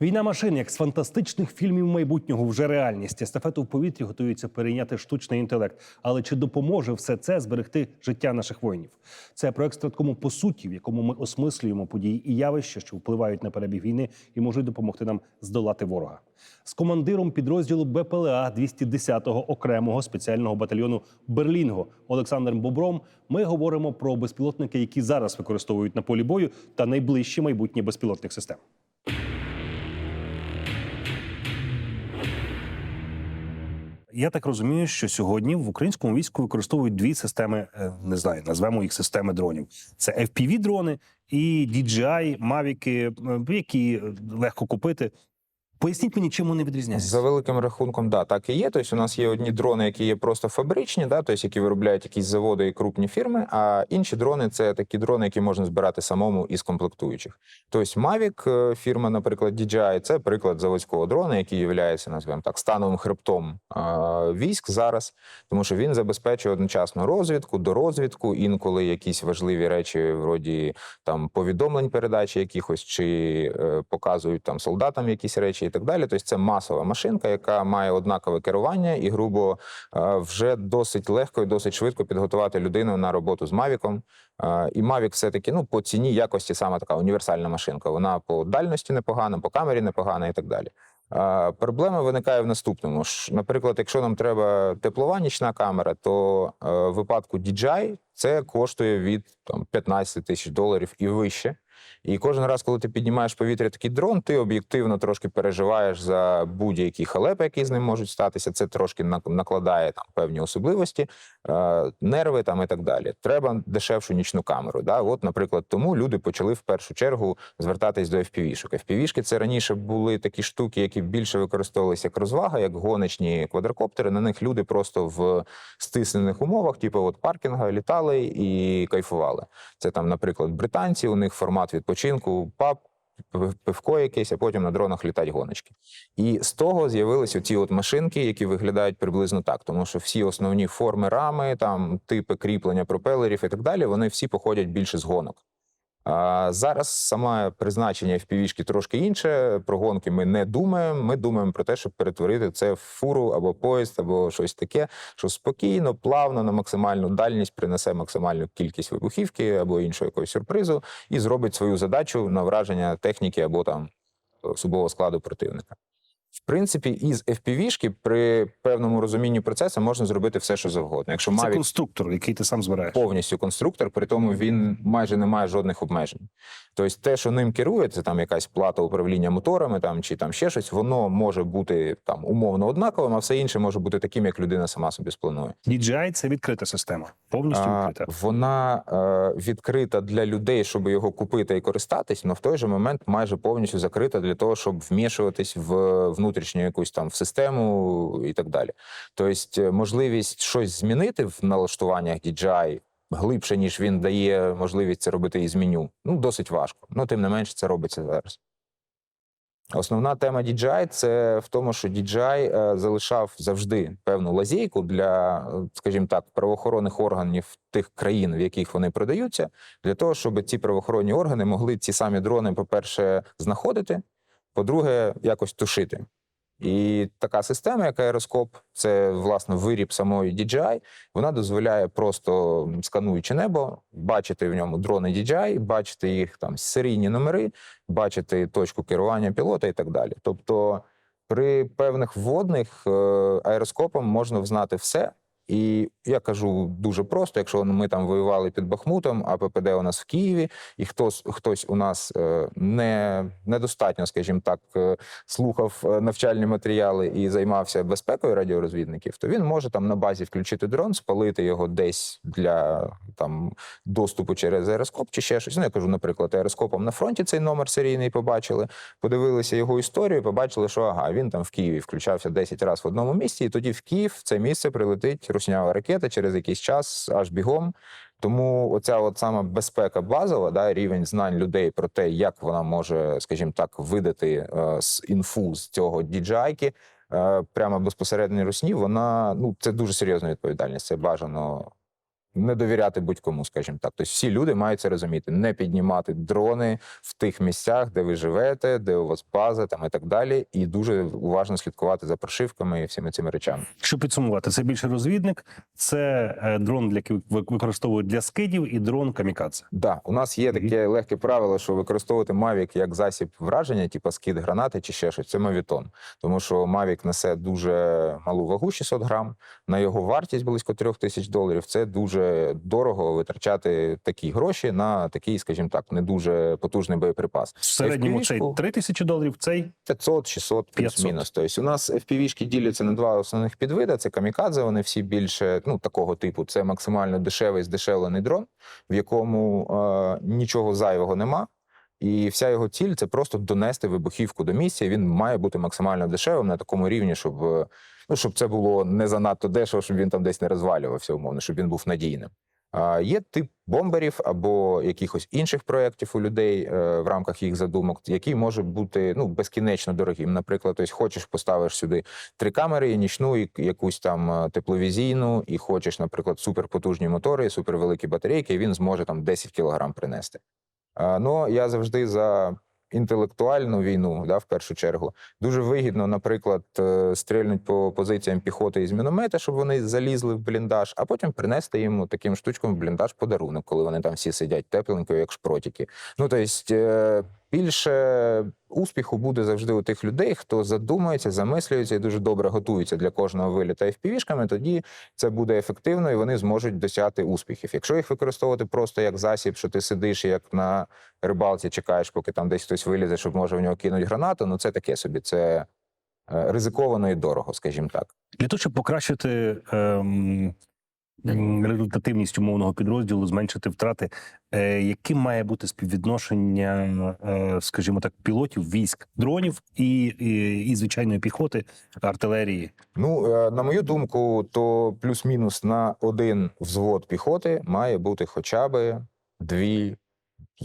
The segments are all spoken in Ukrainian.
Війна машин, як з фантастичних фільмів майбутнього, вже реальність. Естафету в повітрі готується перейняти штучний інтелект. Але чи допоможе все це зберегти життя наших воїнів? Це проект страткому по суті, в якому ми осмислюємо події і явища, що впливають на перебіг війни і можуть допомогти нам здолати ворога. З командиром підрозділу БПЛА 210-го окремого спеціального батальйону Берлінго Олександром Бобром ми говоримо про безпілотники, які зараз використовують на полі бою, та найближче майбутнє безпілотних систем. Я так розумію, що сьогодні в українському війську використовують дві системи, е, не знаю, назвемо їх системи дронів. Це fpv дрони і DJI, мавіки, які легко купити. Поясніть мені, чим вони відрізняються. За великим рахунком, да, так і є. Тобто у нас є одні дрони, які є просто фабричні, да, тобто які виробляють якісь заводи і крупні фірми. А інші дрони це такі дрони, які можна збирати самому із комплектуючих. Тобто Mavic, е, фірма, наприклад, DJI, це приклад заводського дрона, який є, називаємо так, становим хребтом е, військ зараз, тому що він забезпечує одночасно розвідку, дорозвідку, інколи якісь важливі речі, вроді там повідомлень передачі якихось, чи е, показують там солдатам якісь речі і так далі. Тобто це масова машинка, яка має однакове керування, і грубо е, вже досить легко і досить швидко підготувати людину на роботу з Мавіком. Е, І Mavic все-таки ну, по ціні якості саме така універсальна машинка. Вона по дальності непогана, по камері непогана і так далі. Е, Проблема виникає в наступному. Наприклад, якщо нам треба теплова нічна камера, то в випадку DJI це коштує від там, 15 тисяч доларів і вище. І кожен раз, коли ти піднімаєш повітря такий дрон, ти об'єктивно трошки переживаєш за будь-які халепи, які з ним можуть статися. Це трошки нак- накладає там певні особливості, е, нерви там і так далі. Треба дешевшу нічну камеру. Да? От, наприклад, тому люди почали в першу чергу звертатись до FPV-шок. FPV-шки це раніше були такі штуки, які більше використовувалися як розвага, як гоночні квадрокоптери. На них люди просто в стиснених умовах, типу от паркінга, літали і кайфували. Це там, наприклад, британці, у них формат відпочинку, пап, пивко якесь, а потім на дронах літать гоночки. І з того з'явилися ці от машинки, які виглядають приблизно так, тому що всі основні форми рами, там типи кріплення пропелерів і так далі, вони всі походять більше з гонок. А зараз саме призначення в півішки трошки інше. Про гонки ми не думаємо. Ми думаємо про те, щоб перетворити це в фуру або поїзд, або щось таке, що спокійно, плавно на максимальну дальність принесе максимальну кількість вибухівки або іншого якогось сюрпризу, і зробить свою задачу на враження техніки або там особового складу противника. Принципі, із FPV-шки при певному розумінні процесу можна зробити все, що завгодно. Якщо Це Mavic конструктор, який ти сам збираєш. повністю конструктор, при тому він майже не має жодних обмежень. Тобто, те, що ним керує, це там якась плата управління моторами, там чи там ще щось, воно може бути там умовно однаковим, а все інше може бути таким, як людина сама собі спланує. DJI – це відкрита система, повністю А, відкрита. Вона е, відкрита для людей, щоб його купити і користатись, але в той же момент майже повністю закрита для того, щоб вмішуватись в внутрішню якусь там в систему і так далі. Тобто, е, можливість щось змінити в налаштуваннях DJI глибше, ніж він дає можливість це робити із меню. Ну, досить важко. Ну, тим не менше, це робиться зараз. Основна тема DJI – це в тому, що DJI е, залишав завжди певну лазейку для, скажімо так, правоохоронних органів тих країн, в яких вони продаються, для того, щоб ці правоохоронні органи могли ці самі дрони, по-перше, знаходити, по-друге, якось тушити. І така система, як аероскоп, це власне виріб самої DJI, вона дозволяє просто скануючи небо, бачити в ньому дрони DJI, бачити їх там серійні номери, бачити точку керування пілота і так далі. Тобто, при певних вводних е, аероскопом можна взнати все. І я кажу дуже просто: якщо ми там воювали під Бахмутом, а ППД у нас в Києві, і хтось хтось у нас е, не недостатньо, скажімо так, е, слухав е, навчальні матеріали і займався безпекою радіорозвідників, то він може там на базі включити дрон, спалити його десь для там доступу через аероскоп чи ще щось. Ну я кажу, наприклад, аероскопом на фронті цей номер серійний побачили, подивилися його історію, побачили, що ага, він там в Києві включався 10 разів в одному місці, і тоді в Київ в це місце прилетить руснява ракета через якийсь час аж бігом. Тому оця от сама безпека базова, да, рівень знань людей про те, як вона може, скажімо так, видати е, з інфу з цього DJI-ки, е, прямо безпосередньо русні, вона ну це дуже серйозна відповідальність. Це бажано не довіряти будь-кому, скажімо так. Тобто всі люди мають це розуміти, не піднімати дрони в тих місцях, де ви живете, де у вас база там і так далі, і дуже уважно слідкувати за прошивками і всіми цими речами. Щоб підсумувати, це більше розвідник, це е, дрон, для використовують для скидів, і дрон камікадзе. Да, у нас є таке легке правило, що використовувати Mavic як засіб враження, типу скид гранати чи ще щось, це мавітон. Тому що Mavic несе дуже малу вагу, 600 грам. На його вартість близько 3 тисяч доларів. Це дуже дорого витрачати такі гроші на такий, скажімо так, не дуже потужний боєприпас. В середньому цей FPV-шку 3 тисячі доларів, цей 500, 600, 500. плюс-мінус. Тобто у нас FPV-шки діляться на два основних підвиди. Це камікадзе, вони всі більше ну, такого типу. Це максимально дешевий, здешевлений дрон, в якому е, нічого зайвого нема. І вся його ціль це просто донести вибухівку до місця. Він має бути максимально дешевим на такому рівні, щоб, е, ну, щоб це було не занадто дешево, щоб він там десь не розвалювався, умовно, щоб він був надійним. А Є тип бомберів або якихось інших проєктів у людей е, в рамках їх задумок, які можуть бути ну безкінечно дорогим. Наприклад, ось хочеш поставиш сюди три камери, і нічну, і якусь там е, тепловізійну, і хочеш, наприклад, суперпотужні мотори, супервеликі батарейки, і він зможе там 10 кілограм принести. Ну я завжди за інтелектуальну війну, да, в першу чергу. Дуже вигідно, наприклад, е, стрільнуть по позиціям піхоти із міномета, щоб вони залізли в бліндаж, а потім принести їм таким штучком в бліндаж подарунок, коли вони там всі сидять тепленько, як шпротики. Ну тобто, більше успіху буде завжди у тих людей, хто задумується, замислюється і дуже добре готується для кожного виліта FPV-шками, тоді це буде ефективно і вони зможуть досягти успіхів. Якщо їх використовувати просто як засіб, що ти сидиш як на рибалці, чекаєш, поки там десь хтось вилізе, щоб може в нього кинуть гранату, ну це таке собі. Це е, ризиковано і дорого, скажімо так. для того, щоб покращити ем, результативність умовного підрозділу, зменшити втрати. Е, яким має бути співвідношення, е, скажімо так, пілотів, військ, дронів і, і, і звичайної піхоти, артилерії? Ну, е, на мою думку, то плюс-мінус на один взвод піхоти має бути хоча б дві,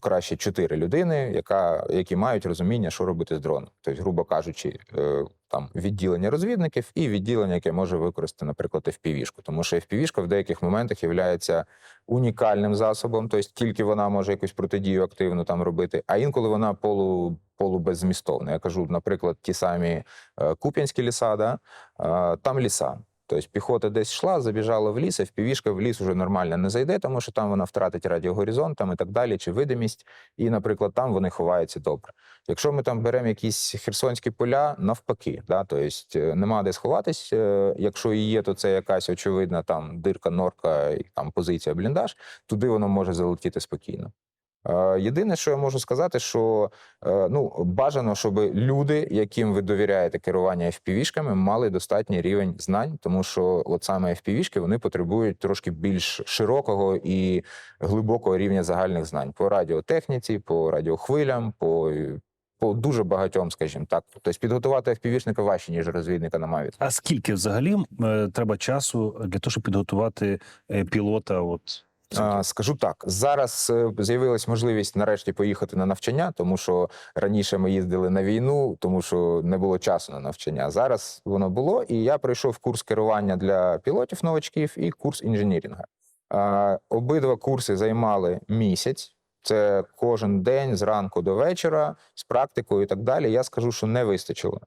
краще чотири людини, яка, які мають розуміння, що робити з дроном. Тобто, грубо кажучи, е, там відділення розвідників і відділення, яке може використати, наприклад, FPV-шку. Тому що FPV-шка в деяких моментах є унікальним засобом, тобто тільки вона може якусь протидію активно там робити, а інколи вона полу. Полубеззмістовна. Я кажу, наприклад, ті самі е, Куп'янські ліса, да? е, там ліса. Тобто піхота десь йшла, забіжала в ліс, а впівішка в ліс уже нормально не зайде, тому що там вона втратить радіогоризонт там і так далі, чи видимість. І, наприклад, там вони ховаються добре. Якщо ми там беремо якісь херсонські поля, навпаки, да? тобто е, нема де сховатись. е, Якщо і є, то це якась очевидна там дирка, норка, і там позиція бліндаж, туди воно може залетіти спокійно. Е, Єдине, що я можу сказати, що е, ну бажано, щоб люди, яким ви довіряєте керування FPV-шками, мали достатній рівень знань, тому що от саме FPV-шки вони потребують трошки більш широкого і глибокого рівня загальних знань по радіотехніці, по радіохвилям, по, по дуже багатьом, скажімо так. Тобто підготувати FPV-шника важче, ніж розвідника на Маві. А скільки взагалі е, треба часу для того, щоб підготувати пілота? От Скажу так, зараз е, з'явилась можливість нарешті поїхати на навчання, тому що раніше ми їздили на війну, тому що не було часу на навчання. Зараз воно було, і я пройшов курс керування для пілотів новачків і курс інженірінга. Обидва курси займали місяць. Це кожен день зранку до вечора з практикою і так далі. Я скажу, що не вистачило.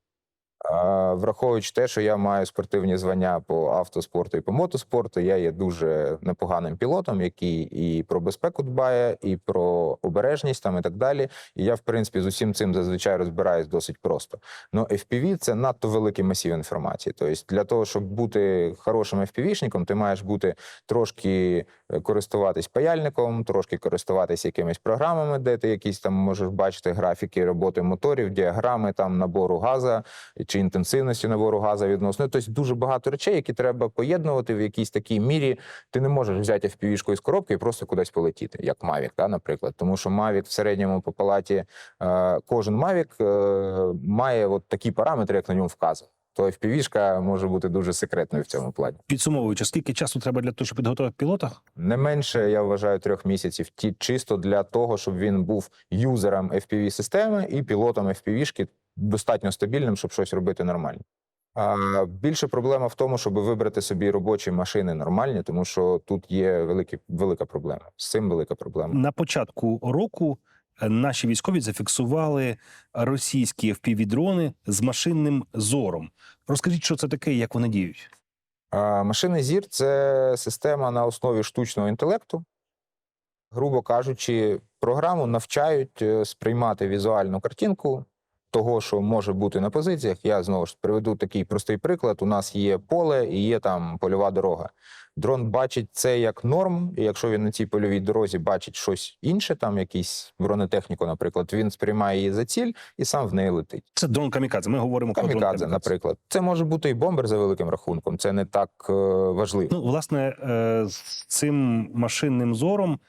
Враховуючи те, що я маю спортивні звання по автоспорту і по мотоспорту, я є дуже непоганим пілотом, який і про безпеку дбає, і про обережність там і так далі. І я, в принципі, з усім цим зазвичай розбираюсь досить просто. Ну, FPV – це надто великий масів інформації. Тобто, для того, щоб бути хорошим FPV-шником, ти маєш бути трошки е, користуватись паяльником, трошки користуватись якимись програмами, де ти якісь там можеш бачити графіки роботи моторів, діаграми там набору газа чи інтенсивності набору газу відносно. Ну, Тобто дуже багато речей, які треба поєднувати в якійсь такій мірі. Ти не можеш взяти FPV-шку із коробки і просто кудись полетіти, як Mavic, да, наприклад. Тому що Mavic в середньому по палаті е, кожен Mavic е, має от такі параметри, як на ньому вказано. То FPV-шка може бути дуже секретною в цьому плані. підсумовуючи, скільки часу треба для того, щоб підготувати пілота? Не менше, я вважаю, трьох місяців ті чисто для того, щоб він був юзером FPV-системи і пілотом FPV-шки достатньо стабільним, щоб щось робити нормально. А більше проблема в тому, щоб вибрати собі робочі машини нормальні, тому що тут є великі, велика проблема. З цим велика проблема. На початку року е, наші військові зафіксували російські FPV-дрони з машинним зором. Розкажіть, що це таке і як вони діють? А машини зір це система на основі штучного інтелекту. Грубо кажучи, програму навчають е, сприймати візуальну картинку того, що може бути на позиціях. Я знову ж приведу такий простий приклад: у нас є поле і є там польова дорога. Дрон бачить це як норм, і якщо він на цій польовій дорозі бачить щось інше, там якийсь бронетехніку, наприклад, він сприймає її за ціль і сам в неї летить. Це дрон камікадзе. Ми говоримо про Камікадзе, наприклад, це може бути і бомбер за великим рахунком. Це не так е, важливо. Ну, власне, е, з цим машинним зором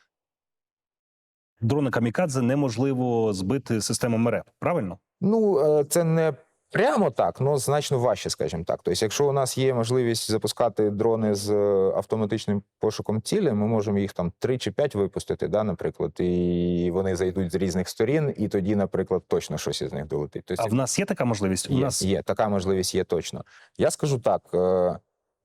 дрона камікадзе неможливо збити системами РЕП, правильно? Ну, е, це не прямо так, але значно важче, скажімо так. Тобто, якщо у нас є можливість запускати дрони з е, автоматичним пошуком цілі, ми можемо їх там 3 чи 5 випустити, да, наприклад, і вони зайдуть з різних сторін, і тоді, наприклад, точно щось із них долетить. Тобто, А в нас є така можливість? є, нас є така можливість, є точно. Я скажу так.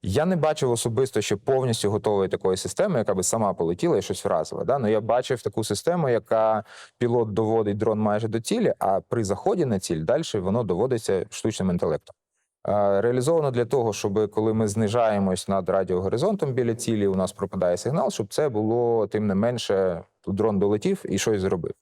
Я не бачив особисто ще повністю готової такої системи, яка би сама полетіла і щось вразила. Да? Ну я бачив таку систему, яка пілот доводить дрон майже до цілі, а при заході на ціль далі воно доводиться штучним інтелектом. Реалізовано для того, щоб коли ми знижаємось над радіогоризонтом біля цілі, у нас пропадає сигнал, щоб це було тим не менше, дрон долетів і щось зробив.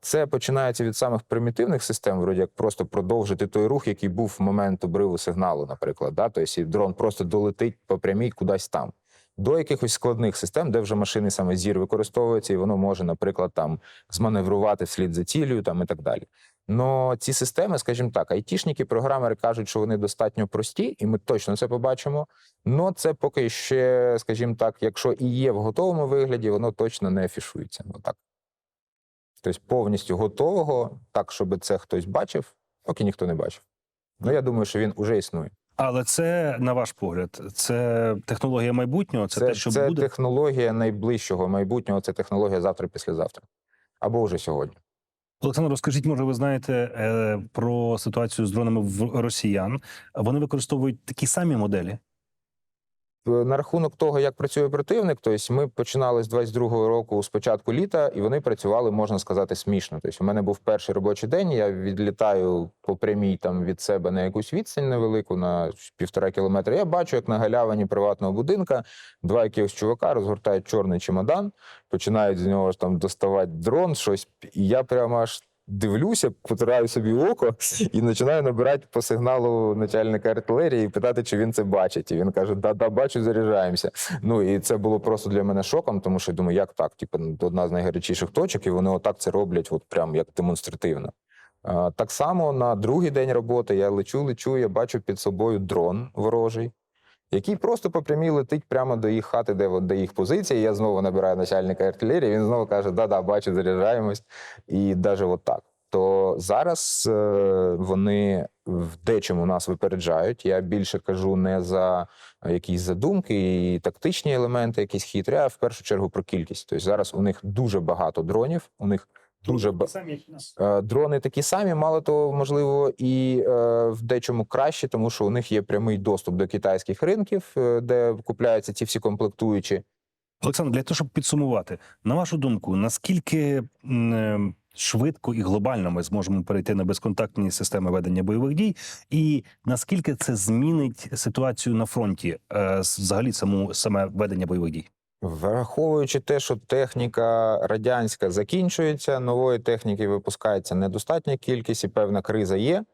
Це починається від самих примітивних систем, вроді як просто продовжити той рух, який був в момент обриву сигналу, наприклад. Да? Тобто дрон просто долетить по прямій кудись там. До якихось складних систем, де вже машини саме зір використовуються, і воно може, наприклад, там зманеврувати вслід за цілею там і так далі. Но ці системи, скажімо так, айтішники, програмери кажуть, що вони достатньо прості, і ми точно це побачимо. Но це поки ще, скажімо так, якщо і є в готовому вигляді, воно точно не афішується. Отак. Тобто повністю готового, так, щоб це хтось бачив, поки ніхто не бачив. Ну, я думаю, що він уже існує. але це на ваш погляд, це технологія майбутнього, це, те, що це буде. технологія найближчого майбутнього, це технологія завтра післязавтра. Або вже сьогодні. Олександр, розкажіть, може, ви знаєте е, про ситуацію з дронами в росіян? Вони використовують такі самі моделі. На рахунок того, як працює противник, тобто ми починали з 22-го року з початку літа, і вони працювали, можна сказати, смішно. Тобто, у мене був перший робочий день. Я відлітаю по прямій там від себе на якусь відстань невелику, на півтора кілометра. Я бачу, як на галявині приватного будинка два якихось чувака розгортають чорний чемодан, починають з нього там доставати дрон, щось. І я прямо аж. Дивлюся, потираю собі око і починаю набирати по сигналу начальника артилерії і питати, чи він це бачить. І він каже: Да, да, бачу, заряджаємося. Ну і це було просто для мене шоком, тому що я думаю, як так? Типу, одна з найгарячіших точок, і вони отак це роблять, от прям як демонстративно. Так само на другий день роботи я лечу, лечу, я бачу під собою дрон ворожий, який просто по прямій летить прямо до їх хати, де, де їх позиція. Я знову набираю начальника артилерії. Він знову каже: Да-да, бачу, заряджаємось. І навіть от так. То зараз е, вони в дечому нас випереджають. Я більше кажу не за якісь задумки і тактичні елементи, якісь хитрі, а в першу чергу про кількість. Тобто зараз у них дуже багато дронів. У них дуже ба- Е, Дрони такі самі, мало того, можливо, і е, в дечому краще, тому що у них є прямий доступ до китайських ринків, е, де купляються ці всі комплектуючі. Олександр, для того, щоб підсумувати, на вашу думку, наскільки е, швидко і глобально ми зможемо перейти на безконтактні системи ведення бойових дій, і наскільки це змінить ситуацію на фронті, е, взагалі саму саме ведення бойових дій? Враховуючи те, що техніка радянська закінчується, нової техніки випускається недостатня кількість, і певна криза є.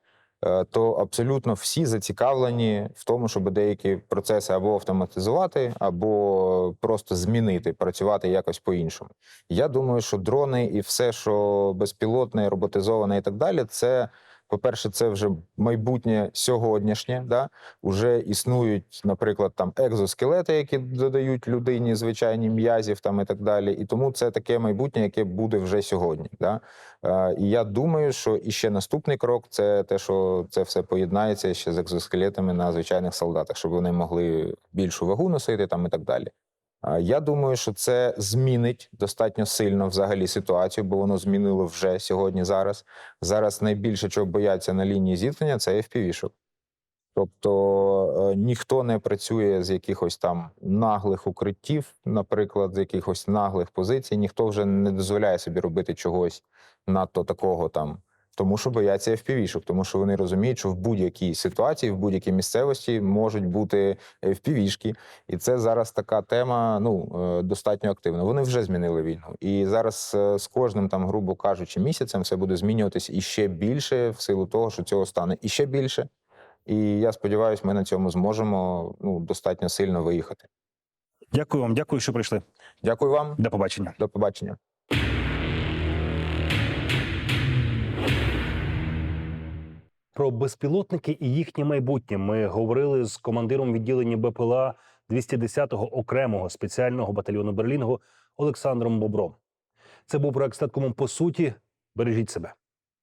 е, То абсолютно всі зацікавлені в тому, щоб деякі процеси або автоматизувати, або просто змінити, працювати якось по-іншому. Я думаю, що дрони і все, що безпілотне, роботизоване і так далі, це. По-перше, це вже майбутнє сьогоднішнє. Да? Уже існують, наприклад, там екзоскелети, які додають людині звичайні м'язів там і так далі. І тому це таке майбутнє, яке буде вже сьогодні. Да? Е, і я думаю, що і ще наступний крок це те, що це все поєднається ще з екзоскелетами на звичайних солдатах, щоб вони могли більшу вагу носити там і так далі. Я думаю, що це змінить достатньо сильно взагалі ситуацію, бо воно змінило вже сьогодні. Зараз зараз найбільше чого бояться на лінії зіткнення це FPV-шок. Тобто е, ніхто не працює з якихось там наглих укриттів, наприклад, з якихось наглих позицій. Ніхто вже не дозволяє собі робити чогось надто такого там. Тому що бояться FPV-шок, тому що вони розуміють, що в будь-якій ситуації, в будь-якій місцевості можуть бути FPV-шки. І це зараз така тема ну, е, достатньо активна. Вони вже змінили війну. І зараз е, з кожним, там, грубо кажучи, місяцем все буде змінюватись іще більше, в силу того, що цього стане іще більше. І я сподіваюся, ми на цьому зможемо ну, достатньо сильно виїхати. Дякую вам, дякую, що прийшли. Дякую вам, До побачення. до побачення. Про безпілотники і їхнє майбутнє ми говорили з командиром відділення БПЛА 210-го окремого спеціального батальйону Берлінгу Олександром Бобром. Це був проект статкому по суті. Бережіть себе.